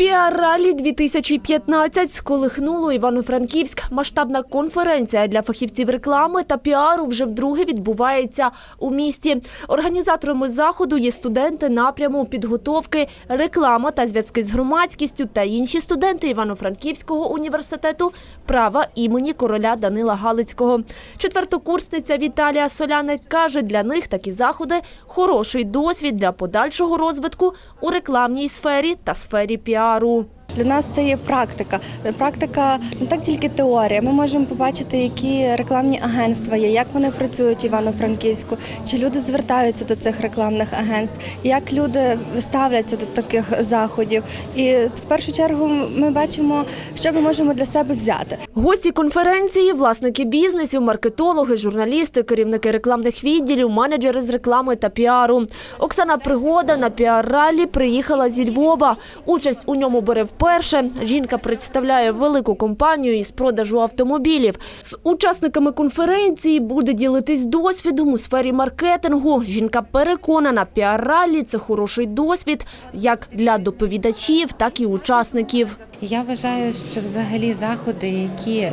Піар-ралі 2015 сколихнуло Івано-Франківськ. Масштабна конференція для фахівців реклами та піару вже вдруге відбувається у місті. Організаторами заходу є студенти напряму підготовки, реклама та зв'язки з громадськістю та інші студенти Івано-Франківського університету права імені короля Данила Галицького. Четвертокурсниця Віталія Соляник каже, для них такі заходи хороший досвід для подальшого розвитку у рекламній сфері та сфері піару. Bolsonaro. Для нас це є практика. Практика не так тільки теорія. Ми можемо побачити, які рекламні агентства є, як вони працюють в Івано-Франківську, чи люди звертаються до цих рекламних агентств, як люди ставляться до таких заходів. І в першу чергу ми бачимо, що ми можемо для себе взяти. Гості конференції, власники бізнесів, маркетологи, журналісти, керівники рекламних відділів, менеджери з реклами та піару. Оксана Пригода на піар-ралі приїхала зі Львова. Участь у ньому бере вперше. Жінка представляє велику компанію із продажу автомобілів. З учасниками конференції буде ділитись досвідом у сфері маркетингу. Жінка переконана, піар-ралі – це хороший досвід як для доповідачів, так і учасників. Я вважаю, що взагалі заходи, які е,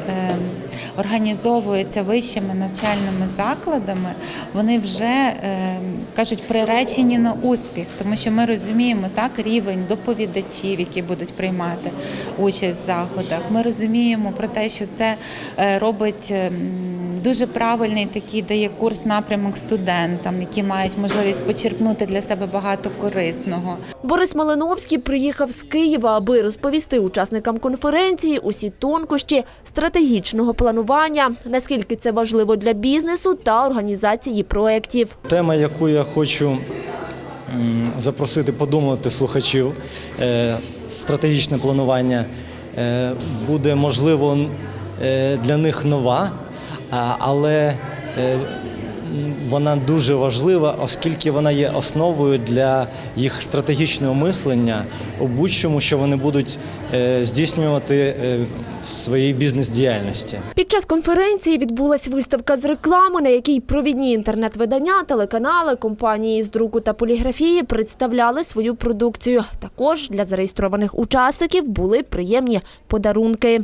організовуються вищими навчальними закладами, вони вже е, кажуть приречені на успіх, тому що ми розуміємо так рівень доповідачів, які будуть приймати участь в заходах. Ми розуміємо про те, що це е, робить. Дуже правильний такий дає курс напрямок студентам, які мають можливість почерпнути для себе багато корисного. Борис Малиновський приїхав з Києва, аби розповісти учасникам конференції усі тонкощі стратегічного планування, наскільки це важливо для бізнесу та організації проєктів. Тема, яку я хочу запросити подумати слухачів, е, стратегічне планування е, буде можливо е, для них нова, але е, вона дуже важлива, оскільки вона є основою для їх стратегічного мислення у будь-чому, що вони будуть е, здійснювати е, в своїй бізнес-діяльності. Під час конференції відбулась виставка з реклами, на якій провідні інтернет-видання, телеканали, компанії з друку та поліграфії представляли свою продукцію. Також для зареєстрованих учасників були приємні подарунки.